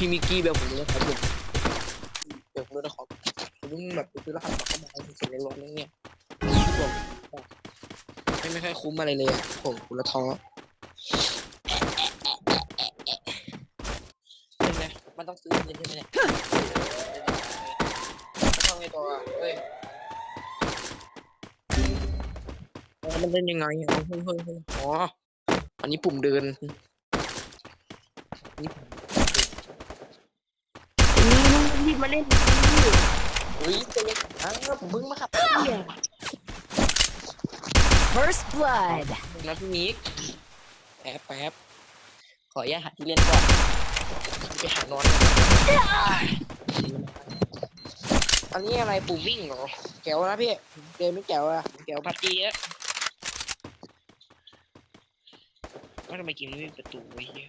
พี่มิกกี้แบบผมเลยนะครับผมเดี๋ยวผมดูนะครับผมเพิ่งแบบซื้อรหัสมาเข้ามาเสร็จแล้วร้อนแล้วเนี่ยที่บอกไม่ไม่ค่อยคุ้มอะไรเลยผมคุณละท้อเห็นไหมมันต้องซื้อเงินใช่ไหมเนี่ยทำไงต่ออะเฮ้ยมันเล่นยังไงเฮ้ยเฮ้ยเฮ้ยอ๋ออันนี้ปุ่มเดินปุ่ม นี่ มาเล่นดิอุ้ยจะเล่อ้าวผมเพิ่งมาขับเนี่ย First blood. นะพี่มิกแป๊บแป๊บขออนุญาตหาที่เล่นก่อนไปหานอนอันนี้อะไรปุ่วิ่งเหรอแก้วนะพี่เดินไม่แก้วอะแก้วพัดจีอะว่าทำไมเกมนี้ไม่มีประตูไว้เหี้ย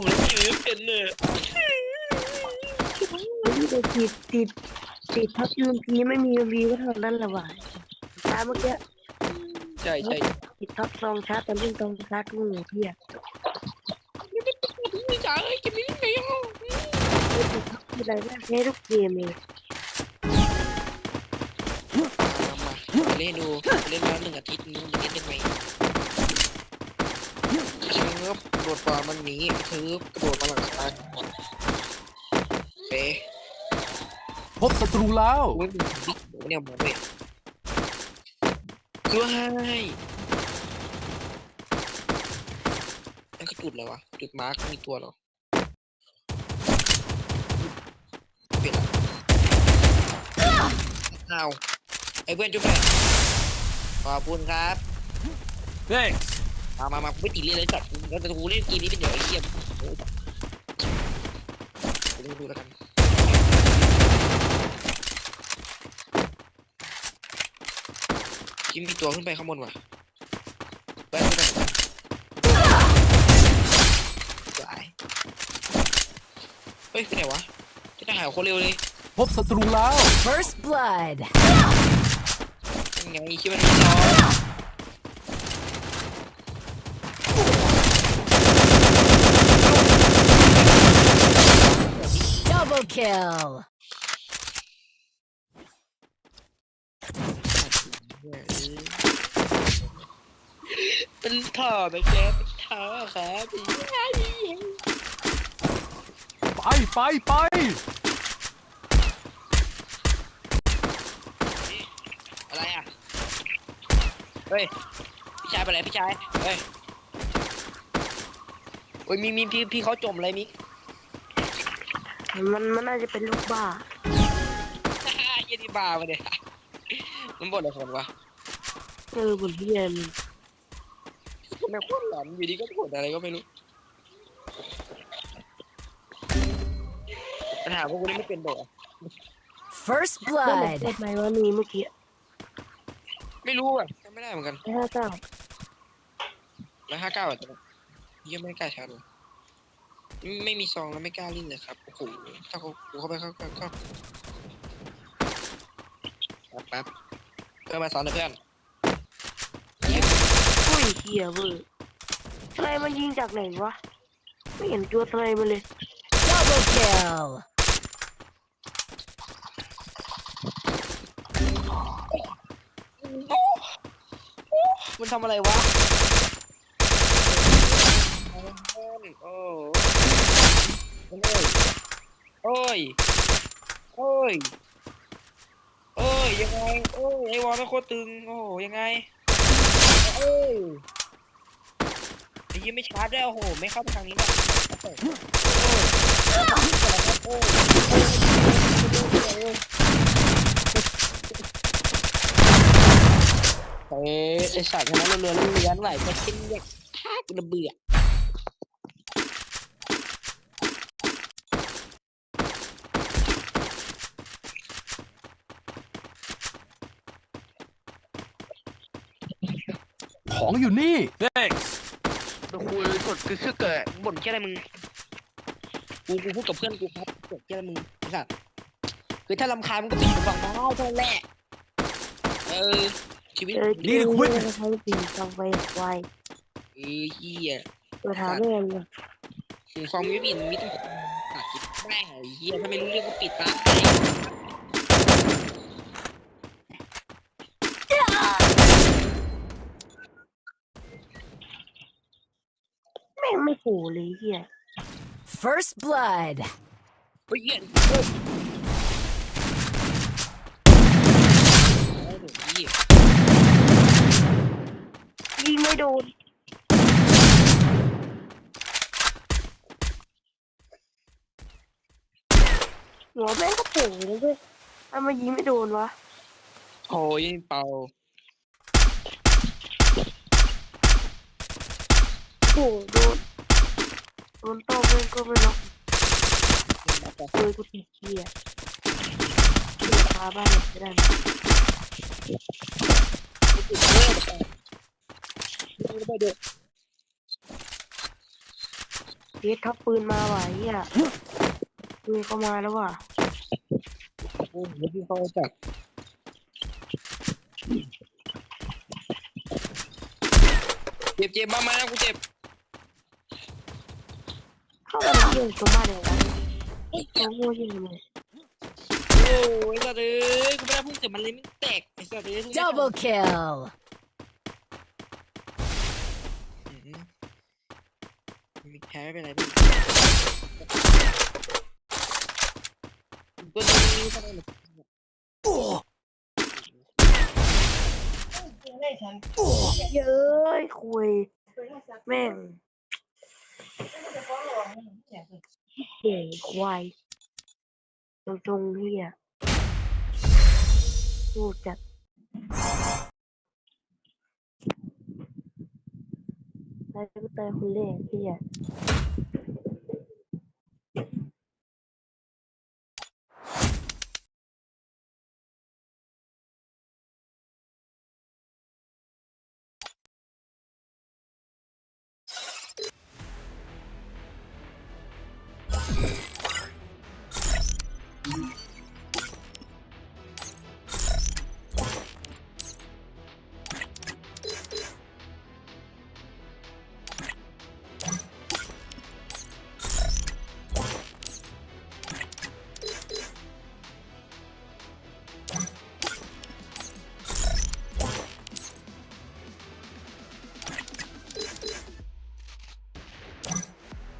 ผมเล่นเกมไม่เป็นเลยนี่ไปติดติดติดทับยูมพีไม่มียูมพีก็เท่านั้นแหละว่ะตามเมื่อกี้ใช่ใช่ติดท็อปซองชาร์จตอนวิ่งตรงชาร์จงูเพี้ยไม่จ๋าเอ้ยเกมนี้ไม่เอาคืออะไรบ้างใช้ทุกเกมเลยมามาเล่นดูเล่นมาหนึ่งอาทิตย์นี้จะเล่นได้ไหมเชิบโดดป่ามันหนีเชิบกระโดดมาหลังคาเป๊ะพบศัตรูแล้วโอ้ยมันบิ๊กโอ้เนี่ยมองไม่ด้วยนั่นก็จุดเลยวะ จุดมาร์กมีตัวเหรอเปลี่ยนละอ้าวไอ้เพื่อนจุ๊บเลยขอบคุณครับ thanks มามามาไม่ตีเล่นเลยจัดแล้วแต่กูเล่นเกมนี้เป็นเดี๋ยวไอ้เหี้ยโอ้ยไปดูดูแล้วกันกินมีตัวขึ้นไปข้างบนว่ะไปไปไปสายเฮ้ยไปไหนวะจะได้หายโคตรเร็วเลยพบศัตรูแล้ว First blood. ยังไงคิดว่ามันร้อ Double kill. เป็นท่อแบบแกเป็นท่อครับพี่ไปไปไปอะไรอะ เฮ้ย พี่ชายไปไหนพี่ชาย เฮ้ย โอ้ยมีมีพี่พี่เขาจมเลยมิก มันมันน่าจะเป็นลูกบ้าเหี้ยนี่บ้าไปเลยมันบ่นอะไรคนวะเออบนเพี้ยนทำไมโคตรหลอนอยู่ดีก็บ่นอะไรก็ไม่รู้ปัญหาพวกกูนี่ไม่เป็นโดดอะ First นั่นแหละ blood. เกิดใหม่ว่ามีเมื่อกี้ไม่รู้อะจำไม่ได้เหมือนกันไอ้ห้าเก้าร้อยห้าเก้าอะตอนนั้นยังไม่กล้าชาร์จเลย ไม่มีซองแล้วไม่กล้าเล่นเลยครับโอ้โหถ้าเขากูเข้าไปเขาเข้าเข้าแป๊บแป๊บเพื่อนมาสอนหน่อยเพื่อนอุ้ยเหี้ยเว้ยสไลด์มันยิงจากไหนวะ ไม่เห็นตัวสไลด์มันเลย Double kill. มันทำอะไรวะ เอ้ยเอ้ยเอ้ยยังไงเอ้ยไอวอลไม่โคตรตึงโอ้โหยังไงเอ้ยยี่ไม่ชาร์จได้โอ้โหไม่เข้าทางนี้หรอกโอ้ยไอ้สัตว์นั้นเรือเรือเไหลไปกินเด็กทักระเบียด ของอยู่นี่ thanks ไปคุยสดคือคือเกิดบ่นแค่อะไรมึง กูกูพูดกับเพื่อนกูครับเกิดแค่อะไรมึงไอ้สัตว์คือถ้าลำคาญมึงก็ปิดหูฟังได้เท่านั้นแหละเออชีวิตเจอนี่เจอคุณเรื่องใช้ปีกเอาไปไวเออเฮียตัวถามแม่งเลยหูฟังไม่ปิดมิตรตัดคิดได้เหรอไอ้เฮียถ้าไม่รู้เรื่องก็ปิดตาแม่งไม่ โผล่เลยเฮีย First blood. เฮ้ยเฮียเฮ้ยเฮียยิงไม่โดน หัวแม่งก็โผล่เลยเว้ยทำไมยิงไม่โดนวะ โอ้ยเป่าโอ้โหโดน โดนโต้แม่งก็ไม่ล็อกเลยกูติดเกียร์เดินพาบ้านหลังไม่ได้นะไปเด็กเฮ็ดทับปืนมาว่ะเฮียปืนเข้ามาแล้วว่ะโอ้โหพี่เขาจัดเจ็บเจ็บมามากูเจ็บ เข้าไปในเรื่องตัวบ้านเลยวะตัวโง่ยิงเลยโอ้ยสัตว์เอ้ยกูไม่ได้พุ่งเกิดมันเลยไม่แตกไอ้สัตว์เอ้ย Double kill. มีแพ้ไม่เป็นไรพี่ตัวนี้ทำไมมันเย้ยคุยแม่ง เฮ้ยควายตรงตรงเฮียพูดจัดแล้วก็เตยคุณเล่เฮีย